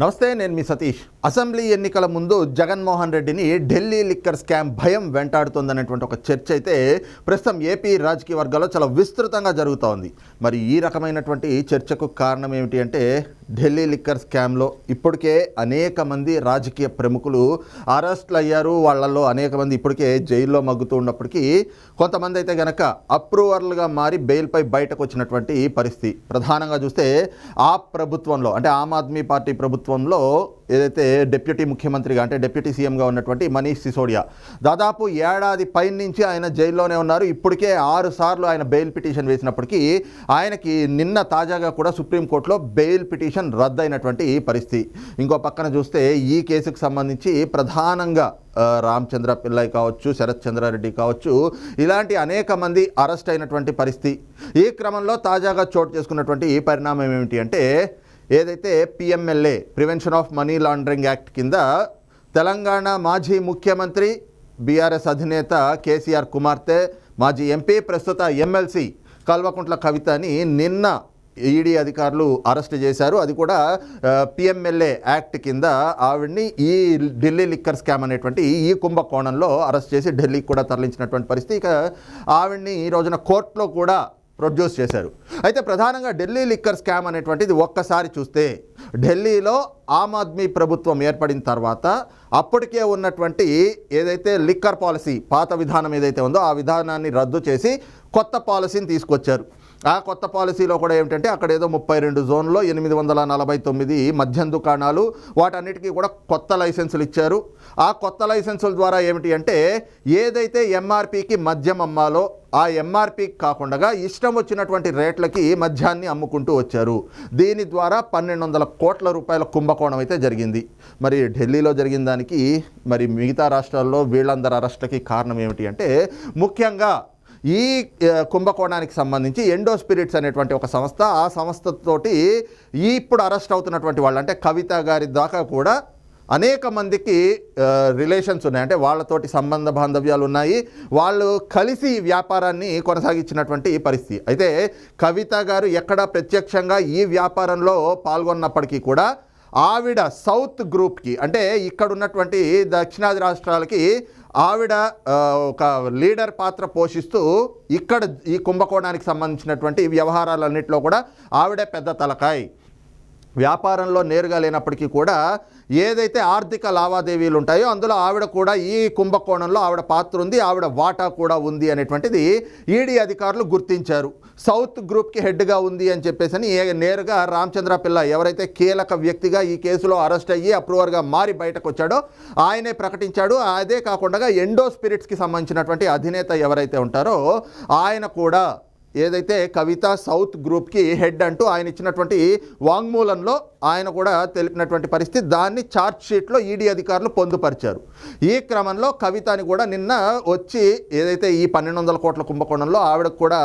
నమస్తే నేను మీ సతీష్. అసెంబ్లీ ఎన్నికల ముందు జగన్మోహన్ రెడ్డిని ఢిల్లీ లిక్కర్ స్కామ్ భయం వెంటాడుతుందనేటువంటి ఒక చర్చ అయితే ప్రస్తుతం ఏపీ రాజకీయ వర్గాల్లో చాలా విస్తృతంగా జరుగుతోంది. మరి ఈ రకమైనటువంటి చర్చకు కారణం ఏమిటి అంటే ఢిల్లీ లిక్కర్ స్కామ్లో ఇప్పటికే అనేక మంది రాజకీయ ప్రముఖులు అరెస్ట్లు అయ్యారు వాళ్ళల్లో అనేక మంది ఇప్పటికే జైల్లో మగ్గుతూ ఉన్నప్పటికీ కొంతమంది అయితే గనక అప్రూవర్లుగా మారి బెయిల్పై బయటకు వచ్చినటువంటి పరిస్థితి. ప్రధానంగా చూస్తే ఆ ప్రభుత్వంలో అంటే ఆమ్ ఆద్మీ పార్టీ ప్రభుత్వంలో ఏదైతే డిప్యూటీ ముఖ్యమంత్రిగా అంటే డిప్యూటీ సీఎంగా ఉన్నటువంటి మనీష్ సిసోడియా దాదాపు ఏడాది పైన నుంచి ఆయన జైల్లోనే ఉన్నారు. ఇప్పటికే ఆరు సార్లు ఆయన బెయిల్ పిటిషన్ వేసినప్పటికీ ఆయనకి నిన్న తాజాగా కూడా సుప్రీంకోర్టులో బెయిల్ పిటిషన్ రద్దయినటువంటి పరిస్థితి. ఇంకో పక్కన చూస్తే ఈ కేసుకు సంబంధించి ప్రధానంగా రామచంద్ర పిల్లై కావచ్చు శరత్ చంద్రారెడ్డి కావచ్చు ఇలాంటి అనేక మంది అరెస్ట్ అయినటువంటి పరిస్థితి. ఈ క్రమంలో తాజాగా చోటు చేసుకున్నటువంటి ఈ పరిణామం ఏమిటి అంటే ఏదైతే PMLA prevention of money laundering act కింద తెలంగాణ మాజీ ముఖ్యమంత్రి బీఆర్ఎస్ అధినేత కేసీఆర్ కుమార్తె మాజీ ఎంపీ ప్రస్తుత ఎమ్మెల్సీ కల్వకుంట్ల కవితని నిన్న ఈడీ అధికారులు అరెస్ట్ చేశారు. అది కూడా పిఎంఎల్ఏ యాక్ట్ కింద ఆవిడ్ని ఈ ఢిల్లీ లిక్కర్ స్కామ్ అనేటువంటి ఈ కుంభకోణంలో అరెస్ట్ చేసి ఢిల్లీకి కూడా తరలించినటువంటి పరిస్థితి. ఇక ఆవిడ్ని ఈ రోజున కోర్టులో కూడా ప్రొడ్యూస్ చేశారు. అయితే ప్రధానంగా ఢిల్లీ లిక్కర్ స్కామ్ అనేటువంటిది ఒక్కసారి చూస్తే ఢిల్లీలో ఆమ్ ఆద్మీ ప్రభుత్వం ఏర్పడిన తర్వాత అప్పటికే ఉన్నటువంటి ఏదైతే లిక్కర్ పాలసీ పాత విధానం ఏదైతే ఉందో ఆ విధానాన్ని రద్దు చేసి కొత్త పాలసీని తీసుకొచ్చారు. ఆ కొత్త పాలసీలో కూడా ఏమిటంటే అక్కడ ఏదో ముప్పై రెండు జోన్లో ఎనిమిది వందల నలభై తొమ్మిది మద్యం దుకాణాలు వాటన్నిటికీ కూడా కొత్త లైసెన్సులు ఇచ్చారు. ఆ కొత్త లైసెన్సుల ద్వారా ఏమిటి అంటే ఏదైతే ఎంఆర్పికి మద్యం అమ్మాలో ఆ ఎంఆర్పి కాకుండా ఇష్టం వచ్చినటువంటి రేట్లకి మద్యాన్ని అమ్ముకుంటూ వచ్చారు. దీని ద్వారా పన్నెండు వందల కోట్ల రూపాయల కుంభకోణం అయితే జరిగింది. మరి ఢిల్లీలో జరిగిన దానికి మరి మిగతా రాష్ట్రాల్లో వీళ్ళందరి అరెస్ట్లకి కారణం ఏమిటి అంటే ముఖ్యంగా ఈ కుంభకోణానికి సంబంధించి ఎండో స్పిరిట్స్ అనేటువంటి ఒక సంస్థ ఆ సంస్థతోటి ఈ ఇప్పుడు అరెస్ట్ అవుతున్నటువంటి వాళ్ళు అంటే కవిత గారి దాకా కూడా అనేక మందికి రిలేషన్స్ ఉన్నాయి. అంటే వాళ్ళతోటి సంబంధ బాంధవ్యాలు ఉన్నాయి. వాళ్ళు కలిసి వ్యాపారాన్ని కొనసాగించినటువంటి పరిస్థితి. అయితే కవిత గారు ఎక్కడ ప్రత్యక్షంగా ఈ వ్యాపారంలో పాల్గొన్నప్పటికీ కూడా ఆవిడ సౌత్ గ్రూప్కి అంటే ఇక్కడ ఉన్నటువంటి దక్షిణాది రాష్ట్రాలకి ఆవిడ ఒక లీడర్ పాత్ర పోషిస్తూ ఇక్కడ ఈ కుంభకోణానికి సంబంధించినటువంటి వ్యవహారాలన్నింటిలో కూడా ఆవిడే పెద్ద తలకాయ్. వ్యాపారంలో నేరుగా లేనప్పటికీ కూడా ఏదైతే ఆర్థిక లావాదేవీలు ఉంటాయో అందులో ఆవిడ కూడా ఈ కుంభకోణంలో ఆవిడ పాత్ర ఉంది ఆవిడ వాటా కూడా ఉంది అనేటువంటిది ఈడీ అధికారులు గుర్తించారు. సౌత్ గ్రూప్కి హెడ్గా ఉంది అని చెప్పేసి అని ఏ- నేరుగా రామచంద్ర పిల్ల ఎవరైతే కీలక వ్యక్తిగా ఈ కేసులో అరెస్ట్ అయ్యి అప్రూవర్గా మారి బయటకు వచ్చాడో ఆయనే ప్రకటించాడు. అదే కాకుండా ఎండో స్పిరిట్స్కి సంబంధించినటువంటి అధినేత ఎవరైతే ఉంటారో ఆయన కూడా ఏదైతే కవిత సౌత్ గ్రూప్కి హెడ్ అంటూ ఆయన ఇచ్చినటువంటి వాంగ్మూలంలో ఆయన కూడా తెలిపినటువంటి పరిస్థితి దాన్ని ఛార్జ్ షీట్లో ఈడీ అధికారులు పొందుపరిచారు. ఈ క్రమంలో కవితని కూడా నిన్న వచ్చి ఏదైతే ఈ పన్నెండు వందల కోట్ల కుంభకోణంలో ఆవిడకు కూడా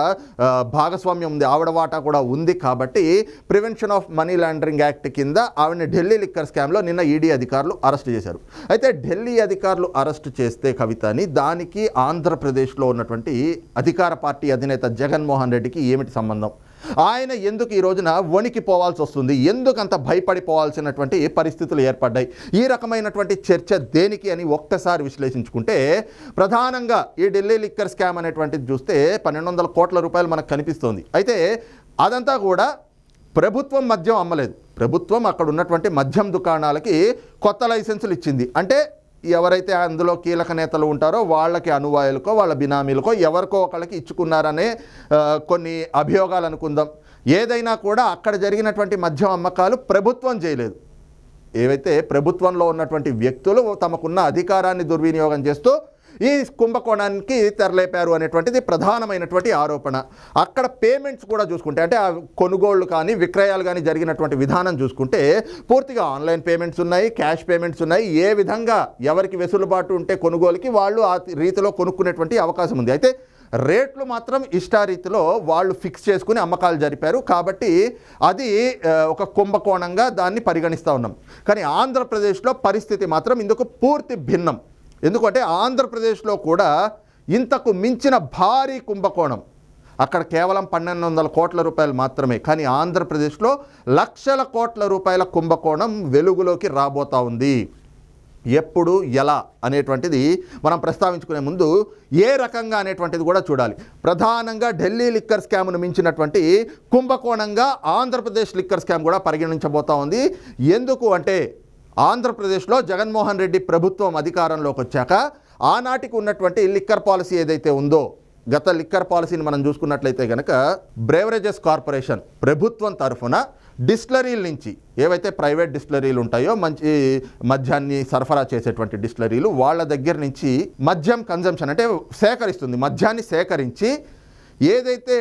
భాగస్వామ్యం ఉంది ఆవిడ వాటా కూడా ఉంది కాబట్టి prevention of money laundering act కింద ఆవిడని ఢిల్లీ లిక్కర్ స్కామ్లో నిన్న ఈడీ అధికారులు అరెస్ట్ చేశారు. అయితే ఢిల్లీ అధికారులు అరెస్ట్ చేస్తే కవితని దానికి ఆంధ్రప్రదేశ్లో ఉన్నటువంటి అధికార పార్టీ అధినేత జగన్మోహన్ రెడ్డికి ఏమిటి సంబంధం? ఆయన ఎందుకు ఈ రోజున వణికిపోవాల్సి వస్తుంది? ఎందుకు అంత భయపడిపోవాల్సినటువంటి పరిస్థితులు ఏర్పడ్డాయి? ఈ రకమైనటువంటి చర్చ దేనికి అని ఒక్కసారి విశ్లేషించుకుంటే ప్రధానంగా ఈ ఢిల్లీ లిక్కర్ స్కామ్ అనేటువంటిది చూస్తే పన్నెండు వందల కోట్ల రూపాయలు మనకు కనిపిస్తోంది. అయితే అదంతా కూడా ప్రభుత్వం మద్యం అమ్మలేదు. ప్రభుత్వం అక్కడ ఉన్నటువంటి మద్యం దుకాణాలకి కొత్త లైసెన్సులు ఇచ్చింది. అంటే ఎవరైతే అందులో కీలక నేతలు ఉంటారో వాళ్ళకి అనువాయులకో వాళ్ళ బినామీలకో ఎవరికో ఒకళ్ళకి ఇచ్చుకున్నారనే కొన్ని అభియోగాలు అనుకుందాం. ఏదైనా కూడా అక్కడ జరిగినటువంటి మద్యం అమ్మకాలు ప్రభుత్వం చేయలేదు. ఏవైతే ప్రభుత్వంలో ఉన్నటువంటి వ్యక్తులు తమకున్న అధికారాన్ని దుర్వినియోగం చేస్తూ ఈ కుంభకోణానికి తెరలేపారు అనేటువంటిది ప్రధానమైనటువంటి ఆరోపణ. అక్కడ పేమెంట్స్ కూడా చూసుకుంటే అంటే ఆ కొనుగోళ్ళు కానీ విక్రయాలు కానీ జరిగినటువంటి విధానం చూసుకుంటే పూర్తిగా ఆన్లైన్ పేమెంట్స్ ఉన్నాయి క్యాష్ పేమెంట్స్ ఉన్నాయి. ఏ విధంగా ఎవరికి వెసులుబాటు ఉంటే కొనుగోలుకి వాళ్ళు ఆ రీతిలో కొనుక్కునేటువంటి అవకాశం ఉంది. అయితే రేట్లు మాత్రం ఇష్టారీతిలో వాళ్ళు ఫిక్స్ చేసుకుని అమ్మకాలు జరిపారు. కాబట్టి అది ఒక కుంభకోణంగా దాన్ని పరిగణిస్తూ ఉన్నాం. కానీ ఆంధ్రప్రదేశ్లో పరిస్థితి మాత్రం ఇందుకు పూర్తి భిన్నం. ఎందుకంటే ఆంధ్రప్రదేశ్లో కూడా ఇంతకు మించిన భారీ కుంభకోణం. అక్కడ కేవలం పన్నెండు వందల కోట్ల రూపాయలు మాత్రమే కానీ ఆంధ్రప్రదేశ్లో లక్షల కోట్ల రూపాయల కుంభకోణం వెలుగులోకి రాబోతా ఉంది. ఎప్పుడు ఎలా అనేటువంటిది మనం ప్రస్తావించుకునే ముందు ఏ రకంగా అనేటువంటిది కూడా చూడాలి. ప్రధానంగా ఢిల్లీ లిక్కర్ స్కామ్ను మించినటువంటి కుంభకోణంగా ఆంధ్రప్రదేశ్ లిక్కర్ స్కామ్ కూడా పరిగణించబోతా ఉంది. ఎందుకు అంటే ఆంధ్రప్రదేశ్లో జగన్మోహన్ రెడ్డి ప్రభుత్వం అధికారంలోకి వచ్చాక ఆనాటికి ఉన్నటువంటి లిక్కర్ పాలసీ ఏదైతే ఉందో గత లిక్కర్ పాలసీని మనం చూసుకున్నట్లయితే కనుక బ్రేవరేజెస్ కార్పొరేషన్ ప్రభుత్వం తరఫున డిస్టిలరీల నుంచి ఏవైతే ప్రైవేట్ డిస్టిలరీలు ఉంటాయో మంచి మద్యాన్ని సరఫరా చేసేటువంటి డిస్టిలరీలు వాళ్ళ దగ్గర నుంచి మద్యం కన్జంప్షన్ అంటే సేకరిస్తుంది. మద్యాన్ని సేకరించి ఏదైతే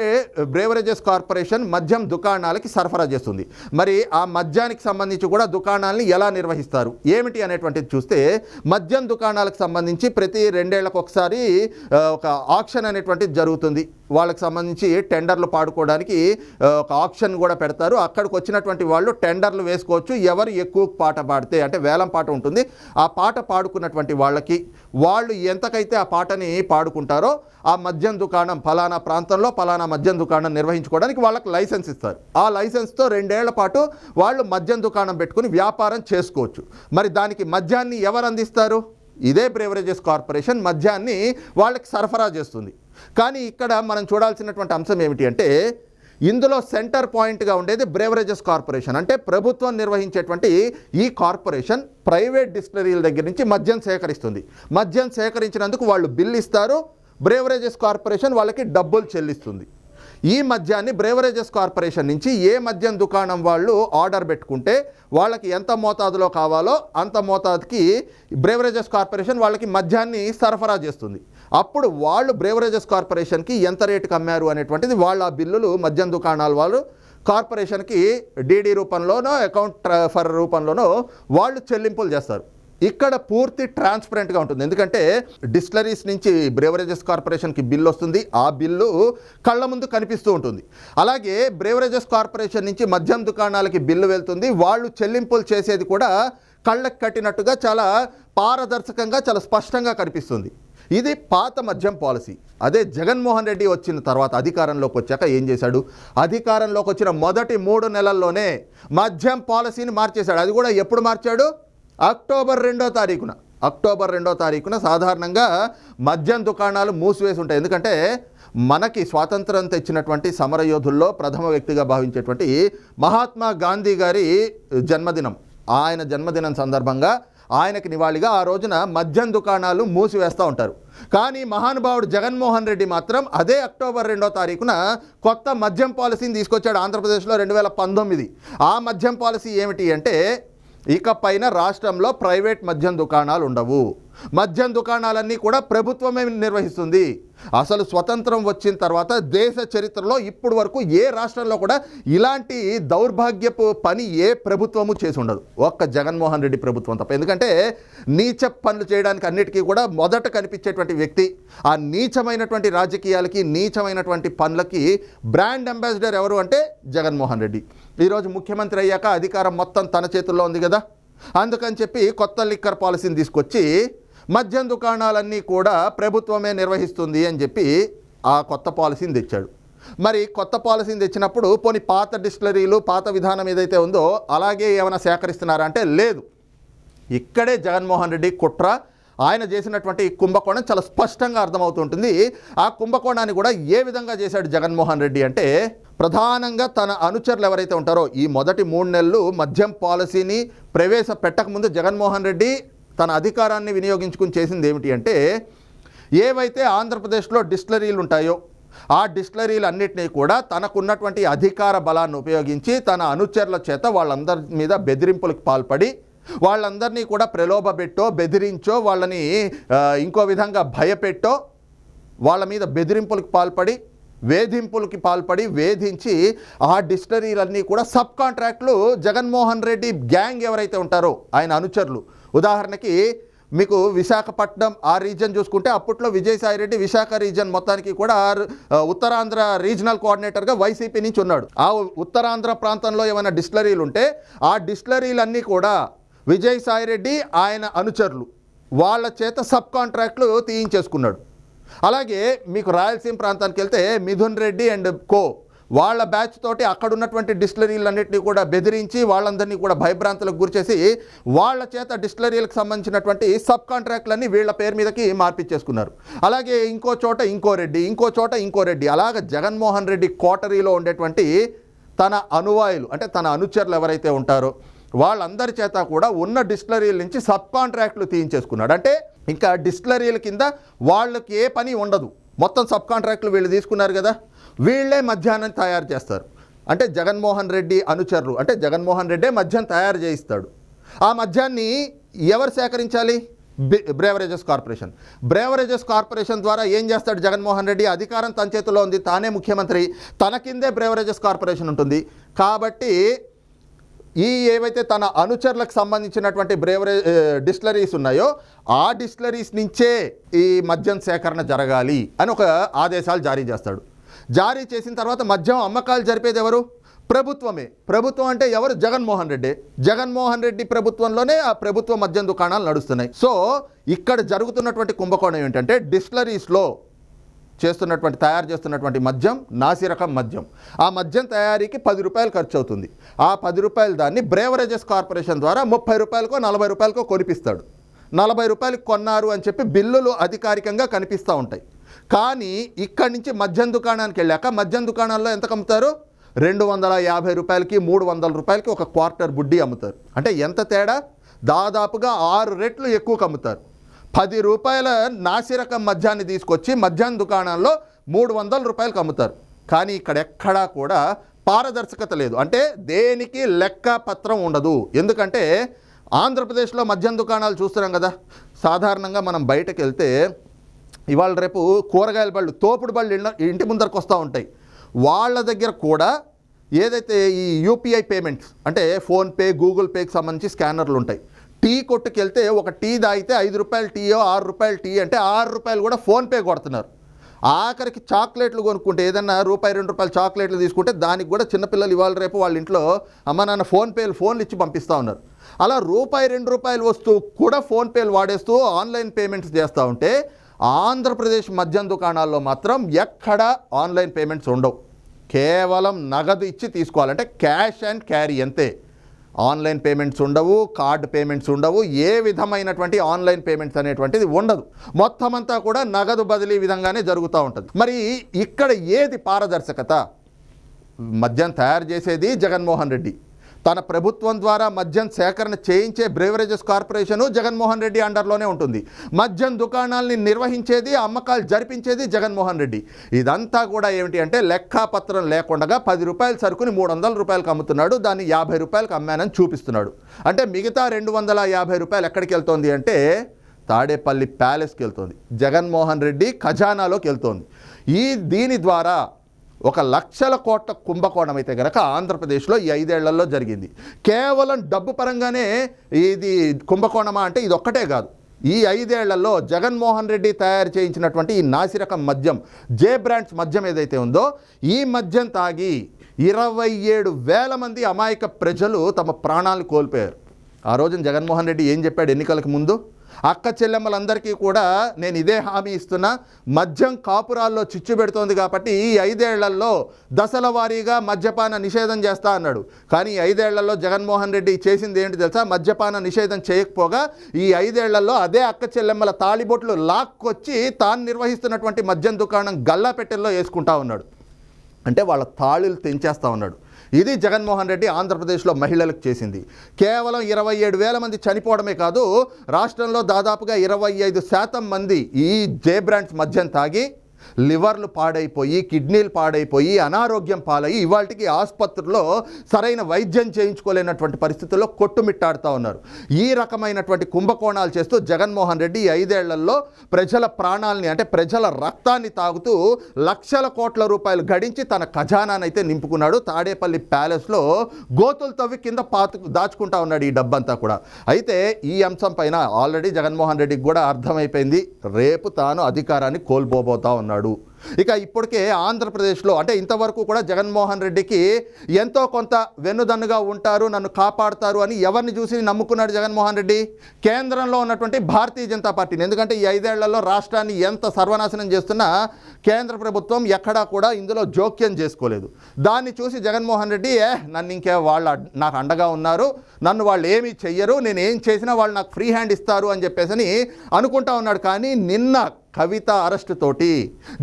బ్రేవరేజెస్ కార్పొరేషన్ మద్యం దుకాణాలకి సరఫరా చేస్తుంది మరి ఆ మద్యానికి సంబంధించి కూడా దుకాణాలని ఎలా నిర్వహిస్తారు? ఏమిటి అనేటువంటిది చూస్తే మద్యం దుకాణాలకు సంబంధించి ప్రతి రెండేళ్ళకు ఒకసారి ఒక ఆక్షన్ అనేటువంటిది జరుగుతుంది. వాళ్ళకి సంబంధించి టెండర్లు పాడుకోవడానికి ఒక ఆప్షన్ కూడా పెడతారు. అక్కడికి వచ్చినటువంటి వాళ్ళు టెండర్లు వేసుకోవచ్చు. ఎవరు ఎక్కువ పాట పాడితే అంటే వేలం పాట ఉంటుంది ఆ పాట పాడుకున్నటువంటి వాళ్ళకి వాళ్ళు ఎంతకైతే ఆ పాటని పాడుకుంటారో ఆ మద్యం దుకాణం ఫలానా ప్రాంతంలో ఫలానా మద్యం దుకాణం నిర్వహించుకోవడానికి వాళ్ళకి లైసెన్స్ ఇస్తారు. ఆ లైసెన్స్తో రెండేళ్ళ పాటు వాళ్ళు మద్యం దుకాణం పెట్టుకుని వ్యాపారం చేసుకోవచ్చు. మరి దానికి మద్యాన్ని ఎవరు అందిస్తారు? ఇదే బ్రేవరేజెస్ కార్పొరేషన్ మద్యాన్ని వాళ్ళకి సరఫరా చేస్తుంది. కానీ ఇక్కడ మనం చూడాల్సినటువంటి అంశం ఏమిటి అంటే ఇందులో సెంటర్ పాయింట్గా ఉండేది బ్రేవరేజెస్ కార్పొరేషన్. అంటే ప్రభుత్వం నిర్వహించేటువంటి ఈ కార్పొరేషన్ ప్రైవేట్ డిస్టిలరీల దగ్గర నుంచి మద్యం సేకరిస్తుంది. మద్యం సేకరించినందుకు వాళ్ళు బిల్ ఇస్తారు. బ్రేవరేజెస్ కార్పొరేషన్ వాళ్ళకి డబ్బులు చెల్లిస్తుంది. ఈ మద్యాన్ని బ్రేవరేజెస్ కార్పొరేషన్ నుంచి ఏ మద్యం దుకాణం వాళ్ళు ఆర్డర్ పెట్టుకుంటే వాళ్ళకి ఎంత మోతాదులో కావాలో అంత మోతాదుకి బ్రేవరేజెస్ కార్పొరేషన్ వాళ్ళకి మద్యాన్ని సరఫరా చేస్తుంది. అప్పుడు వాళ్ళు బ్రేవరేజెస్ కార్పొరేషన్కి ఎంత రేటుకి అమ్మారు అనేటువంటిది వాళ్ళ ఆ బిల్లులు మద్యం దుకాణాలు వాళ్ళు కార్పొరేషన్కి డీడీ రూపంలోనో అకౌంట్ ఫర్ రూపంలోనో వాళ్ళు చెల్లింపులు చేస్తారు. ఇక్కడ పూర్తి ట్రాన్స్పరెంట్గా ఉంటుంది. ఎందుకంటే డిస్టిలరీస్ నుంచి బ్రేవరేజెస్ కార్పొరేషన్కి బిల్లు వస్తుంది. ఆ బిల్లు కళ్ళ ముందు కనిపిస్తూ ఉంటుంది. అలాగే బ్రేవరేజెస్ కార్పొరేషన్ నుంచి మద్యం దుకాణాలకి బిల్లు వెళ్తుంది. వాళ్ళు చెల్లింపులు చేసేది కూడా కళ్ళకు కట్టినట్టుగా చాలా పారదర్శకంగా చాలా స్పష్టంగా కనిపిస్తుంది. ఇది పాత మద్యం పాలసీ. అదే జగన్మోహన్ రెడ్డి వచ్చిన తర్వాత అధికారంలోకి వచ్చాక ఏం చేశాడు? అధికారంలోకి వచ్చిన మొదటి మూడు నెలల్లోనే మద్యం పాలసీని మార్చేశాడు. అది కూడా ఎప్పుడు మార్చాడు? అక్టోబర్ రెండో తారీఖున. అక్టోబర్ రెండో తారీఖున సాధారణంగా మద్యం దుకాణాలు మూసివేసి ఉంటాయి. ఎందుకంటే మనకి స్వాతంత్రం తెచ్చినటువంటి సమరయోధుల్లో ప్రథమ వ్యక్తిగా భావించేటువంటి మహాత్మా గాంధీ గారి జన్మదినం. ఆయన జన్మదినం సందర్భంగా ఆయనకి నివాళిగా ఆ రోజున మద్యం దుకాణాలు మూసివేస్తూ ఉంటారు. కానీ మహానుభావుడు జగన్మోహన్ రెడ్డి మాత్రం అదే అక్టోబర్ రెండో తారీఖున కొత్త మద్యం పాలసీని తీసుకొచ్చాడు ఆంధ్రప్రదేశ్లో రెండు వేల పంతొమ్మిది. ఆ మద్యం పాలసీ ఏమిటి అంటే ఇకపైన రాష్ట్రంలో ప్రైవేట్ మద్యం దుకాణాలు ఉండవు. మద్యం దుకాణాలన్నీ కూడా ప్రభుత్వమే నిర్వహిస్తుంది. అసలు స్వతంత్రం వచ్చిన తర్వాత దేశ చరిత్రలో ఇప్పుడు వరకు ఏ రాష్ట్రంలో కూడా ఇలాంటి దౌర్భాగ్యపు పని ఏ ప్రభుత్వము చేసి ఉండదు. ఒక్క జగన్మోహన్ రెడ్డి ప్రభుత్వం తప్ప. ఎందుకంటే నీచ పనులు చేయడానికి అన్నిటికీ కూడా మొదట కనిపించేటువంటి వ్యక్తి ఆ నీచమైనటువంటి రాజకీయాలకి నీచమైనటువంటి పనులకి బ్రాండ్ అంబాసిడర్ ఎవరు అంటే జగన్మోహన్ రెడ్డి. ఈరోజు ముఖ్యమంత్రి అయ్యాక అధికారం మొత్తం తన చేతుల్లో ఉంది కదా. అందుకని చెప్పి కొత్త లిక్కర్ పాలసీని తీసుకొచ్చి మద్యం దుకాణాలన్నీ కూడా ప్రభుత్వమే నిర్వహిస్తుంది అని చెప్పి ఆ కొత్త పాలసీని తెచ్చాడు. మరి కొత్త పాలసీని తెచ్చినప్పుడు పోనీ పాత డిస్టిలరీలు పాత విధానం ఏదైతే ఉందో అలాగే ఏమైనా సేకరిస్తున్నారా అంటే లేదు. ఇక్కడే జగన్మోహన్ రెడ్డి కుట్ర ఆయన చేసినటువంటి కుంభకోణం చాలా స్పష్టంగా అర్థమవుతుంటుంది. ఆ కుంభకోణాన్ని కూడా ఏ విధంగా చేశాడు జగన్మోహన్ రెడ్డి అంటే ప్రధానంగా తన అనుచరులు ఎవరైతే ఉంటారో ఈ మొదటి మూడు నెలలు మద్యం పాలసీని ప్రవేశపెట్టకముందు జగన్మోహన్ రెడ్డి తన అధికారాన్ని వినియోగించుకుని చేసింది ఏమిటి అంటే ఏవైతే ఆంధ్రప్రదేశ్లో డిస్టిలరీలు ఉంటాయో ఆ డిస్టిలరీలన్నింటినీ కూడా తనకున్నటువంటి అధికార బలాన్ని ఉపయోగించి తన అనుచరుల చేత వాళ్ళందరి మీద బెదిరింపులకు పాల్పడి వాళ్ళందరినీ కూడా ప్రలోభపెట్టో బెదిరించో వాళ్ళని ఇంకో విధంగా భయపెట్టో వాళ్ళ మీద బెదిరింపులకు పాల్పడి వేధింపులకి పాల్పడి వేధించి ఆ డిస్టరీలన్నీ కూడా సబ్ కాంట్రాక్ట్లు జగన్మోహన్ రెడ్డి గ్యాంగ్ ఎవరైతే ఉంటారో ఆయన అనుచరులు ఉదాహరణకి మీకు విశాఖపట్నం ఆ రీజన్ చూసుకుంటే అప్పట్లో విజయసాయిరెడ్డి విశాఖ రీజన్ మొత్తానికి కూడా ఉత్తరాంధ్ర రీజనల్ కోఆర్డినేటర్గా వైసీపీ నుంచి ఉన్నాడు. ఆ ఉత్తరాంధ్ర ప్రాంతంలో ఏమైనా డిస్టిలరీలు ఉంటే ఆ డిస్టిలరీలన్నీ కూడా విజయసాయి రెడ్డి ఆయన అనుచరులు. వాళ్ళ చేత సబ్ కాంట్రాక్ట్లు తీయించేసుకున్నాడు. అలాగే మీకు రాయలసీమ ప్రాంతానికి వెళ్తే మిథున్ రెడ్డి అండ్ కో వాళ్ళ బ్యాచ్ తోటి అక్కడ ఉన్నటువంటి డిస్టిలరీలన్నింటినీ కూడా బెదిరించి వాళ్ళందరినీ కూడా భయభ్రాంతులకు గురిచేసి వాళ్ళ చేత డిస్టిలరీలకు సంబంధించినటువంటి సబ్ కాంట్రాక్ట్లన్నీ వీళ్ళ పేరు మీదకి మార్పిచ్చేసుకున్నారు. అలాగే ఇంకో చోట ఇంకో రెడ్డి ఇంకో చోట ఇంకో రెడ్డి. అలాగ జగన్మోహన్ రెడ్డి కోటరీలో ఉండేటువంటి తన అనువాయులు అంటే తన అనుచరులు ఎవరైతే ఉంటారో వాళ్ళందరి చేత కూడా ఉన్న డిస్టిలరీల నుంచి సబ్ కాంట్రాక్ట్లు తీయించేసుకున్నాడు. అంటే ఇంకా డిస్టిలరీల కింద వాళ్ళకి ఏ పని ఉండదు. మొత్తం సబ్ కాంట్రాక్ట్లు వీళ్ళు తీసుకున్నారు కదా. వీళ్ళే మధ్యాహ్నం తయారు చేస్తారు. అంటే జగన్మోహన్ రెడ్డి అనుచరులు. అంటే జగన్మోహన్ రెడ్డే మద్యం తయారు చేయిస్తాడు. ఆ మద్యాన్ని ఎవరు సేకరించాలి? Beverages corporation. బ్రేవరేజెస్ కార్పొరేషన్ ద్వారా ఏం చేస్తాడు జగన్మోహన్ రెడ్డి? అధికారం తన చేతిలో ఉంది. తానే ముఖ్యమంత్రి. తన కిందే బ్రేవరేజెస్ కార్పొరేషన్ ఉంటుంది. కాబట్టి ఈ ఏవైతే తన అనుచరులకు సంబంధించినటువంటి బ్రేవరే డిస్టిలరీస్ ఉన్నాయో ఆ డిస్టిలరీస్ నుంచే ఈ మద్యం సేకరణ జరగాలి అని ఒక ఆదేశాలు జారీ చేస్తాడు. జారీ చేసిన తర్వాత మద్యం అమ్మకాలు జరిపేది ఎవరు? ప్రభుత్వమే. ప్రభుత్వం అంటే ఎవరు? జగన్మోహన్ రెడ్డి. జగన్మోహన్ రెడ్డి ప్రభుత్వంలోనే ఆ ప్రభుత్వ మద్యం దుకాణాలు నడుస్తున్నాయి. సో ఇక్కడ జరుగుతున్నటువంటి కుంభకోణం ఏంటంటే డిస్టిలరీస్లో చేస్తున్నటువంటి తయారు చేస్తున్నటువంటి మద్యం నాసిరకం మద్యం. ఆ మద్యం తయారీకి పది రూపాయలు ఖర్చు అవుతుంది ఆ పది రూపాయలు దాన్ని బ్రేవరేజెస్ కార్పొరేషన్ ద్వారా ముప్పై రూపాయలకో నలభై రూపాయలకో కొనిపిస్తాడు. నలభై రూపాయలు కొన్నారు అని చెప్పి బిల్లులు అధికారికంగా కనిపిస్తూ ఉంటాయి. కానీ ఇక్కడి నుంచి మద్యం దుకాణానికి వెళ్ళాక మద్యం దుకాణాల్లో ఎంత అమ్ముతారు రెండు వందల యాభై రూపాయలకి మూడు వందల రూపాయలకి ఒక క్వార్టర్ బుడ్డి అమ్ముతారు. అంటే ఎంత తేడా? దాదాపుగా ఆరు రెట్లు ఎక్కువకు అమ్ముతారు పది రూపాయల నాసిరకం మద్యాన్ని తీసుకొచ్చి మద్యాన్ని దుకాణంలో మూడు వందల రూపాయలకు అమ్ముతారు కానీ ఇక్కడ ఎక్కడా కూడా పారదర్శకత లేదు. అంటే దేనికి లెక్క పత్రం ఉండదు. ఎందుకంటే ఆంధ్రప్రదేశ్లో మద్యం దుకాణాలు చూస్తున్నాం కదా. సాధారణంగా మనం బయటకు వెళ్తే ఇవాళ రేపు కూరగాయల బళ్ళు తోపుడు బళ్ళు ఇంటి ముందరకు వస్తూ ఉంటాయి. వాళ్ళ దగ్గర కూడా ఏదైతే ఈ యూపీఐ పేమెంట్స్ అంటే ఫోన్పే గూగుల్ పేకి సంబంధించి స్కానర్లు ఉంటాయి. టీ కొట్టుకెళ్తే ఒక టీ తాగితే ఐదు రూపాయల టీయో ఆరు రూపాయల టీ అంటే ఆరు రూపాయలు కూడా ఫోన్పే కొడుతున్నారు. ఆఖరికి చాక్లెట్లు కొనుక్కుంటే ఏదన్నా రూపాయి రెండు రూపాయలు చాక్లెట్లు తీసుకుంటే దానికి కూడా చిన్నపిల్లలు ఇవాళ రేపు వాళ్ళ ఇంట్లో అమ్మ నాన్న ఫోన్పేలు ఫోన్లు ఇచ్చి పంపిస్తూ ఉన్నారు. అలా రూపాయి రెండు రూపాయలు వస్తూ కూడా ఫోన్పేలు వాడేస్తూ ఆన్లైన్ పేమెంట్స్ చేస్తూ ఉంటే ఆంధ్రప్రదేశ్ మద్యం దుకాణాల్లో మాత్రం ఎక్కడ ఆన్లైన్ పేమెంట్స్ ఉండవు. కేవలం నగదు ఇచ్చి తీసుకోవాలంటే క్యాష్ అండ్ క్యారీ అంతే. ఆన్లైన్ పేమెంట్స్ ఉండవు కార్డ్ పేమెంట్స్ ఉండవు ఏ విధమైనటువంటి ఆన్లైన్ పేమెంట్స్ అనేటువంటిది ఉండదు. మొత్తం అంతా కూడా నగదు బదిలీ విధంగానే జరుగుతూ ఉంటుంది. మరి ఇక్కడ ఏది పారదర్శకత? మద్యం తయారు చేసేది జగన్మోహన్ రెడ్డి. తన ప్రభుత్వం ద్వారా మద్యం సేకరణ చేయించే బ్రేవరేజెస్ కార్పొరేషను జగన్మోహన్ రెడ్డి అండర్లోనే ఉంటుంది. మద్యం దుకాణాలని నిర్వహించేది అమ్మకాలు జరిపించేది జగన్మోహన్ రెడ్డి. ఇదంతా కూడా ఏమిటి అంటే లెక్కాపత్రం లేకుండా పది రూపాయల సరుకుని మూడు వందల రూపాయలకు అమ్ముతున్నాడు దాన్ని యాభై రూపాయలకు అమ్మానని చూపిస్తున్నాడు. అంటే మిగతా రెండు వందల యాభై రూపాయలు ఎక్కడికి వెళ్తోంది అంటే తాడేపల్లి ప్యాలెస్కి వెళ్తోంది. జగన్మోహన్ రెడ్డి ఖజానాలోకి వెళ్తోంది. ఈ దీని ద్వారా ఒక లక్షల కోట్ల కుంభకోణం అయితే గనక ఆంధ్రప్రదేశ్లో ఈ ఐదేళ్ళలో జరిగింది. కేవలం డబ్బు పరంగానే ఇది కుంభకోణమా అంటే ఇది ఒక్కటే కాదు. ఈ ఐదేళ్ళలో జగన్మోహన్ రెడ్డి తయారు చేయించినటువంటి ఈ నాసిరకం మద్యం జే బ్రాండ్స్ మద్యం ఏదైతే ఉందో ఈ మద్యం తాగి ఇరవై ఏడు వేల మంది అమాయక ప్రజలు తమ ప్రాణాలు కోల్పోయారు. ఆ రోజున జగన్మోహన్ రెడ్డి ఏం చెప్పాడు ఎన్నికలకు ముందు? అక్క చెల్లెమ్మలందరికీ కూడా నేను ఇదే హామీ ఇస్తున్నా. మద్యం కాపురాల్లో చిచ్చు పెడుతోంది కాబట్టి ఈ ఐదేళ్ళలో దశల వారీగా మద్యపాన నిషేధం చేస్తా అన్నాడు. కానీ ఈ ఐదేళ్ళలో జగన్మోహన్ రెడ్డి చేసింది ఏంటి తెలుసా? మద్యపాన నిషేధం చేయకపోగా ఈ ఐదేళ్ళలో అదే అక్క చెల్లెమ్మల తాళిబొట్లు లాక్కొచ్చి తాను నిర్వహిస్తున్నటువంటి మద్యం దుకాణం గల్లాపెట్టెల్లో వేసుకుంటా ఉన్నాడు. అంటే వాళ్ళ తాళులు తెంచేస్తా ఉన్నాడు. ఇది జగన్మోహన్ రెడ్డి ఆంధ్రప్రదేశ్లో మహిళలకు చేసింది. కేవలం ఇరవై ఏడు వేల మంది చనిపోవడమే కాదు రాష్ట్రంలో దాదాపుగా ఇరవై ఐదు శాతం మంది ఈ జే బ్రాండ్స్ మద్యం తాగి లివర్లు పాడైపోయి కిడ్నీలు పాడైపోయి అనారోగ్యం పాలయ్యి ఇవాళకి ఆసుపత్రిలో సరైన వైద్యం చేయించుకోలేనటువంటి పరిస్థితుల్లో కొట్టుమిట్టాడుతూ ఉన్నారు. ఈ రకమైనటువంటి కుంభకోణాలు చేస్తూ జగన్మోహన్ రెడ్డి ఐదేళ్ళలో ప్రజల ప్రాణాలని అంటే ప్రజల రక్తాన్ని తాగుతూ లక్షల కోట్ల రూపాయలు గడించి తన ఖజానానైతే నింపుకున్నాడు. తాడేపల్లి ప్యాలెస్లో గోతులు తవ్వి కింద పాతు దాచుకుంటా ఉన్నాడు ఈ డబ్బంతా కూడా. అయితే ఈ అంశం పైన ఆల్రెడీ జగన్మోహన్ రెడ్డికి కూడా అర్థమైపోయింది. రేపు తాను అధికారాన్ని కోల్పోబోతా ఉన్నాడు. చేశాడు ఇక ఇప్పటికే ఆంధ్రప్రదేశ్లో అంటే ఇంతవరకు కూడా జగన్మోహన్ రెడ్డికి ఎంతో కొంత వెన్నుదన్నుగా ఉంటారు నన్ను కాపాడుతారు అని ఎవరిని చూసి నమ్ముకున్నాడు జగన్మోహన్ రెడ్డి? కేంద్రంలో ఉన్నటువంటి భారతీయ జనతా పార్టీని. ఎందుకంటే ఈ ఐదేళ్ళలో రాష్ట్రాన్ని ఎంత సర్వనాశనం చేస్తున్నా కేంద్ర ప్రభుత్వం ఎక్కడా కూడా ఇందులో జోక్యం చేసుకోలేదు. దాన్ని చూసి జగన్మోహన్ రెడ్డి ఏ నన్ను ఇంకే వాళ్ళు నాకు అండగా ఉన్నారు నన్ను వాళ్ళు ఏమీ చెయ్యరు నేను ఏం చేసినా వాళ్ళు నాకు ఫ్రీ హ్యాండ్ ఇస్తారు అని చెప్పేసి అని అనుకుంటా ఉన్నాడు. కానీ నిన్న కవిత అరెస్ట్ తోటి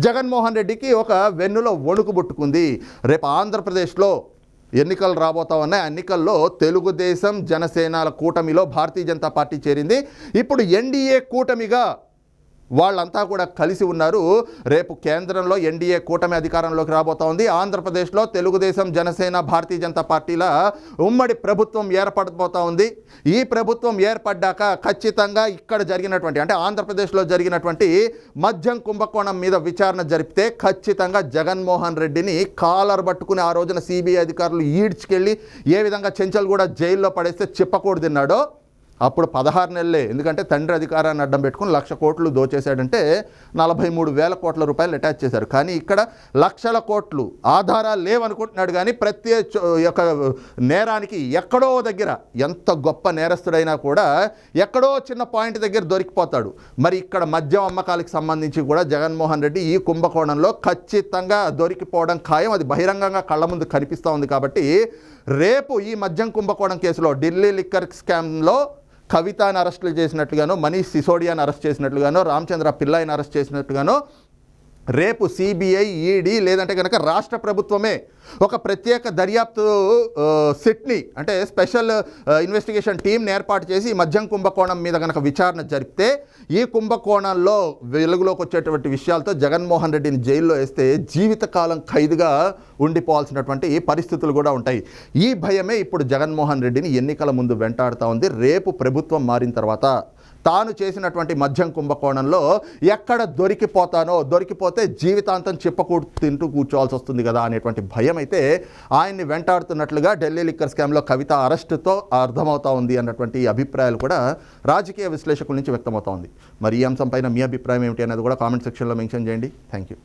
జగన్మోహన్ రెడ్డికి ఒక వెన్నులో వణుకు పుట్టుకుంది. రేపు ఆంధ్రప్రదేశ్లో ఎన్నికలు రాబోతా ఉన్నాయి ఎన్నికల్లో తెలుగుదేశం జనసేనల కూటమిలో భారతీయ జనతా పార్టీ చేరింది. ఇప్పుడు ఎన్డీఏ కూటమిగా వాళ్ళంతా కూడా కలిసి ఉన్నారు. రేపు కేంద్రంలో ఎన్డీఏ కూటమి అధికారంలోకి రాబోతా ఉంది. ఆంధ్రప్రదేశ్లో తెలుగుదేశం జనసేన భారతీయ జనతా పార్టీల ఉమ్మడి ప్రభుత్వం ఏర్పడబోతా ఉంది. ఈ ప్రభుత్వం ఏర్పడ్డాక ఖచ్చితంగా ఇక్కడ జరిగినటువంటి అంటే ఆంధ్రప్రదేశ్లో జరిగినటువంటి మద్యం కుంభకోణం మీద విచారణ జరిపితే ఖచ్చితంగా జగన్మోహన్ రెడ్డిని కాలర్ పట్టుకుని ఆ రోజున సిబిఐ అధికారులు ఈడ్చుకెళ్ళి ఏ విధంగా చెంచల్ కూడా జైల్లో పడేస్తే చెప్పకూడదు తిన్నాడో అప్పుడు పదహారు నెలలే. ఎందుకంటే తండ్రి అధికారాన్ని అడ్డం పెట్టుకుని లక్ష కోట్లు దోచేశాడంటే నలభై మూడు వేల కోట్ల రూపాయలు అటాచ్ చేశారు. కానీ ఇక్కడ లక్షల కోట్లు ఆధారాలు లేవనుకుంటున్నాడు కానీ ప్రతి చో- యొక్క నేరానికి ఎక్కడో దగ్గర ఎంత గొప్ప నేరస్తుడైనా కూడా ఎక్కడో చిన్న పాయింట్ దగ్గర దొరికిపోతాడు. మరి ఇక్కడ మద్యం అమ్మకాలకు సంబంధించి కూడా జగన్మోహన్ రెడ్డి ఈ కుంభకోణంలో ఖచ్చితంగా దొరికిపోవడం ఖాయం. అది బహిరంగంగా కళ్ళ ముందు కనిపిస్తూ ఉంది కాబట్టి రేపు ఈ మద్యం కుంభకోణం కేసులో ఢిల్లీ లిక్కర్ స్కామ్లో కవితాని అరెస్టులు చేసినట్లుగానో మనీష్ సిసోడియాని అరెస్ట్ చేసినట్లుగానో రామచంద్ర పిల్లాయిని అరెస్ట్ చేసినట్లుగానో రేపు సిబిఐ ఈడీ లేదంటే కనుక రాష్ట్ర ప్రభుత్వమే ఒక ప్రత్యేక దర్యాప్తు సిట్ని అంటే స్పెషల్ ఇన్వెస్టిగేషన్ టీంని ఏర్పాటు చేసి ఈ మద్యం కుంభకోణం మీద కనుక విచారణ జరిపితే ఈ కుంభకోణంలో వెలుగులోకి వచ్చేటువంటి విషయాలతో జగన్మోహన్ రెడ్డిని జైల్లో వేస్తే జీవితకాలం ఖైదుగా ఉండిపోవాల్సినటువంటి పరిస్థితులు కూడా ఉంటాయి. ఈ భయమే ఇప్పుడు జగన్మోహన్ రెడ్డిని ఎన్నికల ముందు వెంటాడుతూ ఉంది. రేపు ప్రభుత్వం మారిన తర్వాత తాను చేసినటువంటి మద్యం కుంభకోణంలో ఎక్కడ దొరికిపోతానో దొరికిపోతే జీవితాంతం చిప్పకూడు తింటూ కూర్చోవాల్సి వస్తుంది కదా అనేటువంటి భయం అయితే ఆయన్ని వెంటాడుతున్నట్లుగా ఢిల్లీ లిక్కర్ స్కామ్లో కవిత అరెస్టుతో అర్థమవుతా ఉంది అన్నటువంటి అభిప్రాయాలు కూడా రాజకీయ విశ్లేషకుల నుంచి వ్యక్తమవుతా ఉంది. మరి ఈ అంశంపైన మీ అభిప్రాయం ఏమిటి అనేది కూడా కామెంట్ సెక్షన్లో మెన్షన్ చేయండి. Thank you